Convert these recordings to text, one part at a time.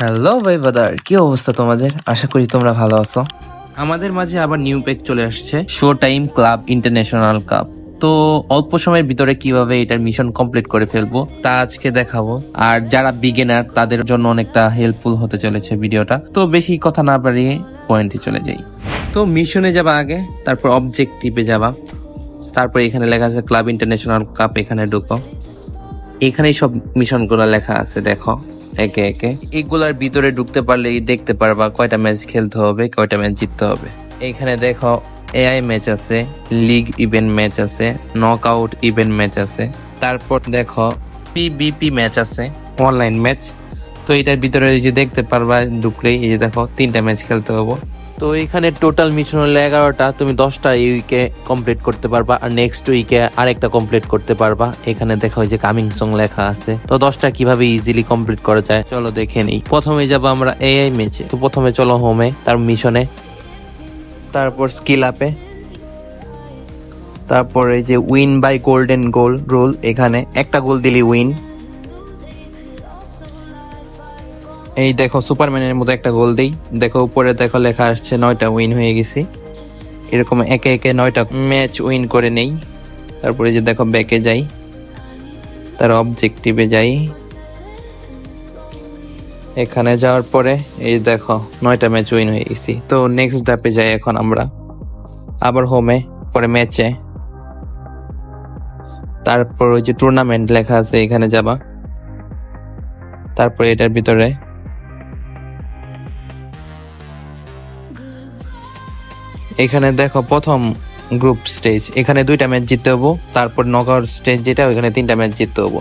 Hello ভাই বাদার কি অবস্থা তোমাদের? আশা করি তোমরা ভালো আছো। আমাদের মাঝে আবার নিউ প্যাক চলে আসছে। Show time club international cup তো অল্প সময়ের ভিতরে কীভাবে এটার মিশন কমপ্লিট করে ফেলব তা আজকে দেখাবো। আর যারা বিগিনার তাদের জন্য অনেকটা হেল্পফুল হতে চলেছে ভিডিওটা। তো বেশি কথা না বাড়িয়ে পয়েন্টে চলে যাই। তো মিশনে যাবা আগে তারপর অবজেক্টিভে যাবা। তারপর এখানে লেখা আছে ক্লাব ইন্টারন্যাশনাল কাপ এখানে ঢুকো। এখানেই সব মিশনগুলো লেখা আছে দেখো। একে একে। এগুলার ভিতরে ঢুকতে পারলে দেখতে পারবা কয়টা ম্যাচ খেলতে হবে, কয়টা ম্যাচ জিততে হবে। এখানে দেখো এআই ম্যাচ আছে লিগ ইভেন্ট ম্যাচ আছে নক আউট ইভেন্ট ম্যাচ আছে। তারপর দেখো পিবিপি ম্যাচ আছে অনলাইন ম্যাচ তো এটার ভিতরে এই যে দেখতে পারবা, ঢুকলেই এই যে দেখো তিনটা ম্যাচ খেলতে হবে। তো এখানে টোটাল মিশন হলো এগারোটা, তুমি দশটা এই উইকে কমপ্লিট করতে পারবা আর নেক্সট উইকে আরেকটা কমপ্লিট করতে পারবা। এখানে দেখো ওই যে কামিং সং লেখা আছে। তো দশটা কীভাবে ইজিলি কমপ্লিট করা যায়? চলো দেখে নিই। প্রথমে যাব আমরা এআই ম্যাচে তো প্রথমে চলো হোমে তার মিশনে তারপর স্কিল আপে তারপর যে win by golden goal rule এখানে একটা গোল দিলি উইন এই দেখো সুপারম্যানের মতো একটা গোল দেই। দেখো, উপরে দেখো লেখা আসছে নয়টা উইন হয়ে গেছি। এরকম একে একে নয়টা ম্যাচ উইন করে নেই। তারপরে যে দেখো ব্যাকে যাই। তার অবজেক্টিভে যাই। এখানে যাওয়ার পরে এই দেখো নয়টা ম্যাচ উইন হয়ে গেছি। তো নেক্সট ধাপে যাই এখন আমরা। আবার হোমে পরে ম্যাচে তারপর ওই যে টুর্নামেন্ট লেখা আছে, এখানে যাবা। তারপরে এটার ভিতরে এখানে দেখো প্রথম গ্রুপ স্টেজ এখানে দুইটা ম্যাচ জিততে হব তারপর নকআউট স্টেজ যেটা ওইখানে তিনটা ম্যাচ জিততে হব।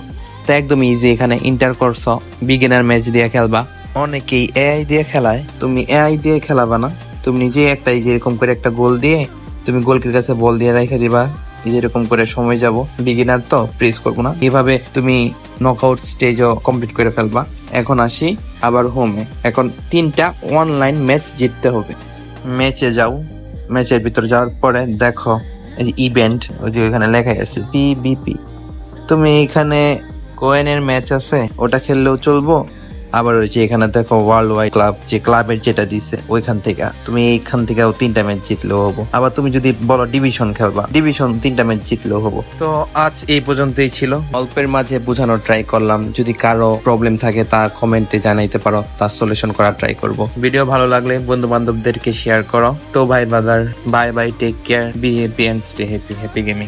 তো একদম ইজি এখানে ইন্টার করছ বিগিনার ম্যাচ দিয়ে খেলবা। অনেকেই এআই দিয়ে খেলায়। তুমি এআই দিয়ে খেলাবা না। তুমি নিজে একটা এই যে এরকম করে একটা গোল দিয়ে তুমি গোলকির কাছে বল দিয়ে রেখে দিবা এই যে এরকম করে সময় যাব। বিগিনার তো প্রেস করব না। এভাবে তুমি নক নকআউট স্টেজও কমপ্লিট করে ফেলবা। এখন আসি আবার হোমে এখন তিনটা অনলাইন ম্যাচ জিততে হবে। ম্যাচে যাও। ম্যাচের ভিতর যাওয়ার পরে দেখো এই যে ইভেন্ট ওই যে ওখানে লেখা আছে পিবিপি তুমি এখানে কোয়েনের ম্যাচ আছে, ওটা খেললেও চলবো? আবার যে এখানে দেখো ওয়ার্ল্ড ওয়াইড ক্লাব যে ক্লাবের যেটা দিছে, ওইখান থেকে। তুমি এইখান থেকেও তিনটা ম্যাচ জিতলেও হব। আবার তুমি যদি বলো ডিভিশন খেলবা ডিভিশন তিনটা ম্যাচ জিতলেও হব। তো আজ এই পর্যন্তই ছিল। অল্পের মাঝে বোঝানোর ট্রাই করলাম। যদি কারও প্রবলেম থাকে তা কমেন্টে জানাইতে পারো তার সলিউশন করার ট্রাই করব। ভিডিও ভালো লাগলে বন্ধু বান্ধবদেরকে শেয়ার করো। তো ভাই বাজার bye bye take care be happy and stay happy happy gaming